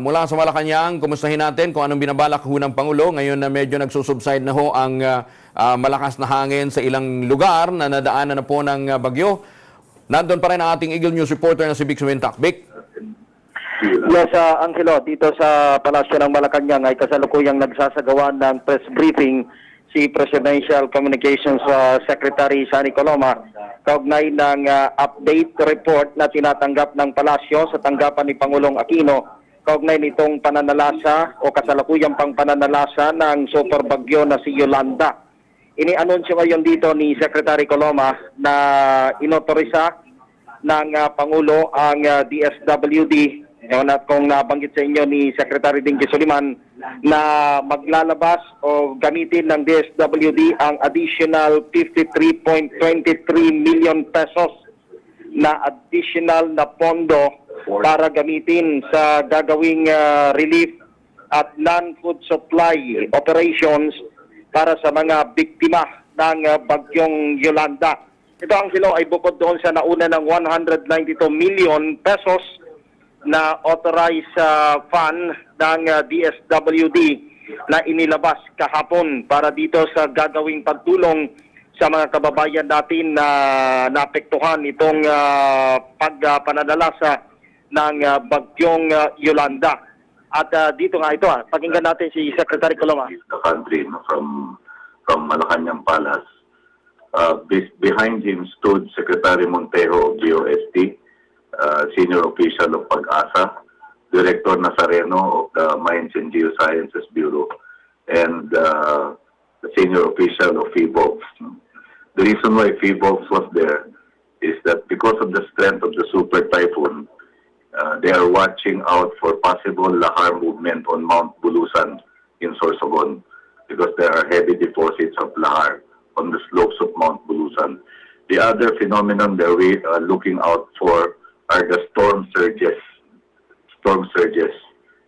Mula sa Malacanang, kumustahin natin kung anong binabalak ho ng Pangulo. Ngayon na medyo nagsusubside na ho ang ah, malakas na hangin sa ilang lugar na nadaanan na po ng ah, bagyo. Nandun pa rin ang ating Eagle News reporter na si Vic Sumintak. Vic? Yes, uh, Angelo, dito sa Palasyo ng Malacanang ay kasalukuyang nagsasagawa ng press briefing si Presidential Communications uh, Secretary Sani Coloma kaugnay ng uh, update report na tinatanggap ng Palasyo sa tanggapan ni Pangulong Aquino kaugnay nitong pananalasa o kasalukuyang pang pananalasa ng super bagyo na si Yolanda. Ini-anunsyo ngayon dito ni Secretary Coloma na inotorisa ng uh, Pangulo ang uh, DSWD yun, at kung nabanggit sa inyo ni Secretary Dinky Soliman na maglalabas o gamitin ng DSWD ang additional 53.23 million pesos na additional na pondo para gamitin sa gagawing uh, relief at non-food supply operations para sa mga biktima ng uh, bagyong Yolanda. Ito ang silo ay bukod doon sa nauna ng 192 million pesos na authorized uh, fund ng uh, DSWD na inilabas kahapon para dito sa gagawing pagtulong sa mga kababayan natin na naapektuhan itong uh, pagpanadalasa ng uh, bagyong uh, Yolanda. At uh, dito nga ito, ah, pakinggan natin si Secretary Coloma. the country from from Malacanang Palace. Uh, be- behind him stood Secretary Montejo of DOST, uh, senior official of Pag-asa, Director Nazareno of the Mines and Geosciences Bureau, and uh, the senior official of FIBOX. The reason why FIBOX was there is that because of the strength of the super typhoon, uh, they are watching out for possible lahar movement on Mount Bulusan in Sorsogon because there are heavy deposits of lahar on the slopes of Mount Bulusan. The other phenomenon that we are looking out for are the storm surges. Storm surges.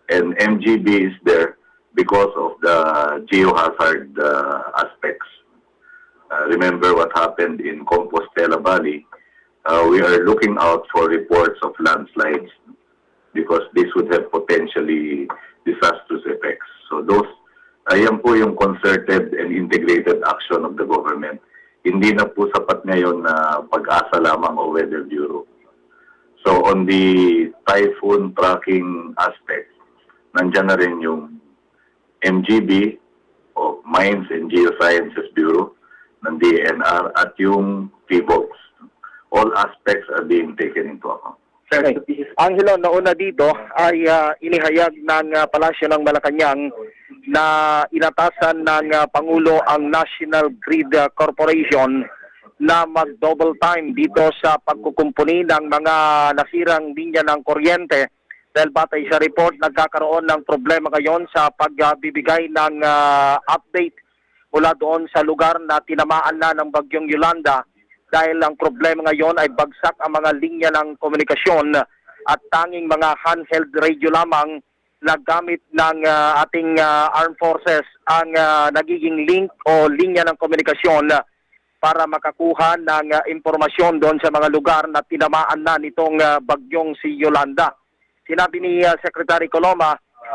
And MGB is there because of the geohazard uh, aspects. Uh, remember what happened in Compostela Valley. Uh, we are looking out for reports of landslides because this would have potentially disastrous effects. So those, ayan po yung concerted and integrated action of the government. Hindi na po sapat ngayon na pag-asa lamang o Weather Bureau. So on the typhoon tracking aspect, nandyan na rin yung MGB o Mines and Geosciences Bureau ng DNR at yung PBOX. All aspects are being taken into account. Okay. Angelo, nauna dito ay ah, inihayag ng ah, Palasyo ng Malacanang na inatasan ng ah, Pangulo ang National Grid Corporation na mag-double time dito sa pagkukumpuni ng mga nasirang linya ng kuryente dahil batay sa report nagkakaroon ng problema ngayon sa pagbibigay ng ah, update mula doon sa lugar na tinamaan na ng bagyong Yolanda dahil ang problema ngayon ay bagsak ang mga linya ng komunikasyon at tanging mga handheld radio lamang na gamit ng ah, ating ah, armed forces ang ah, nagiging link o linya ng komunikasyon para makakuha ng ah, impormasyon doon sa mga lugar na tinamaan na nitong ah, bagyong si Yolanda. Sinabi ni ah, Secretary Coloma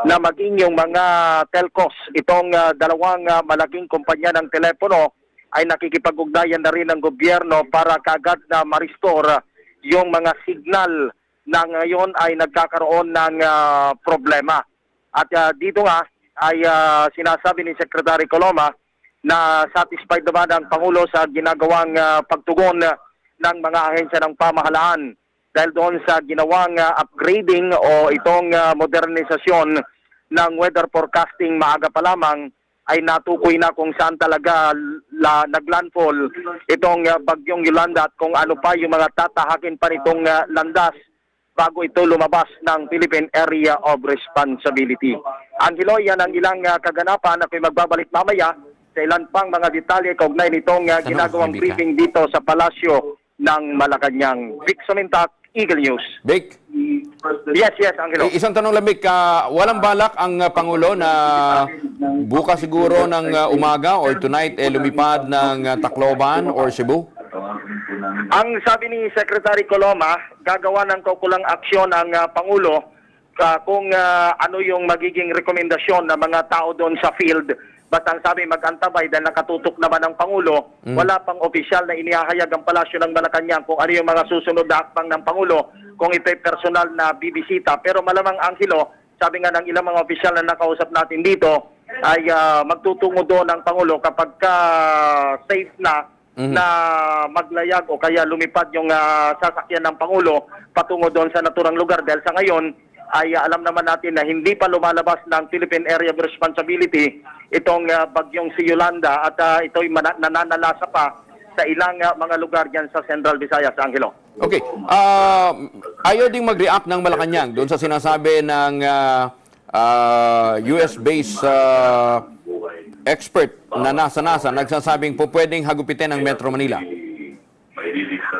na maging yung mga telcos, itong ah, dalawang ah, malaking kumpanya ng telepono ay nakikipag-ugnayan na rin ng gobyerno para kagad na ma-restore yung mga signal na ngayon ay nagkakaroon ng ah, problema. At ah, dito nga ay ah, sinasabi ni Secretary Coloma na satisfied naman ang Pangulo sa ginagawang ah, pagtugon ng mga ahensya ng pamahalaan dahil doon sa ginawang ah, upgrading o itong ah, modernisasyon ng weather forecasting maaga pa lamang ay natukoy na kung saan talaga la, naglandfall itong ah, bagyong Yolanda at kung ano pa yung mga tatahakin pa nitong ah, landas bago ito lumabas ng Philippine Area of Responsibility. Angelo, yan ang ilang ah, kaganapan na magbabalik mamaya sa ilan pang mga detalye kaugnay nitong Tanong, ginagawang briefing dito sa Palasyo ng Malacanang. Vic Sumintak, Eagle News. Vic? Yes, yes, Angelo. Eh, isang tanong lang, Vic. ah, walang balak ang ah, Pangulo na bukas siguro ng ah, umaga or tonight eh, lumipad ng ah, Tacloban or Cebu? Ang sabi ni Secretary Coloma, gagawa ng kaukulang aksyon ang ah, Pangulo ah, kung ah, ano yung magiging rekomendasyon ng mga tao doon sa field. Basta ang sabi mag-antabay dahil nakatutok naman ang Pangulo, wala pang opisyal na inihahayag ang palasyo ng Malacanang kung ano yung mga susunod na hakbang ng Pangulo, kung ito'y personal na bibisita. Pero malamang Angelo, sabi nga ng ilang mga opisyal na nakausap natin dito, ay ah, magtutungo doon ang Pangulo kapag ka safe na na maglayag o kaya lumipad yung ah, sasakyan ng Pangulo patungo doon sa naturang lugar. Dahil sa ngayon ay alam naman natin na hindi pa lumalabas ng Philippine Area of Responsibility itong ah, bagyong si Yolanda at ah, ito'y nananalasa pa sa ilang ah, mga lugar diyan sa Central Visayas, Angelo. Okay. Ah, ayaw ding mag-react ng Malacanang doon sa sinasabi ng ah, ah, US-based ah, expert na nasa NASA nagsasabing po pwedeng hagupitin ang Metro Manila.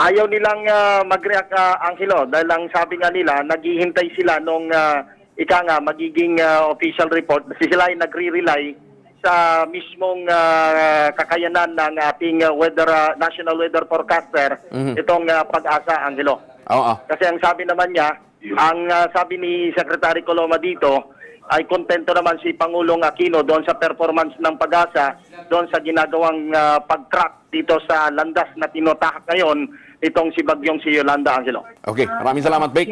Ayaw nilang ah, mag-react, ah, Angelo, dahil ang sabi nga nila, naghihintay sila nung ah, ika nga, magiging ah, official report. Sila ay nagre-rely sa mismong ah, kakayanan ng ating ah, weather, ah, national weather forecaster, itong ah, pag-asa, Angelo. Oo. Kasi ang sabi naman niya, ang ah, sabi ni Secretary Coloma dito, ay kontento naman si Pangulong Aquino doon sa performance ng pag-asa, doon sa ginagawang ah, pag-track dito sa landas na tinotahak ngayon itong si Bagyong si Yolanda Angelo. Okay. Maraming salamat, Vic.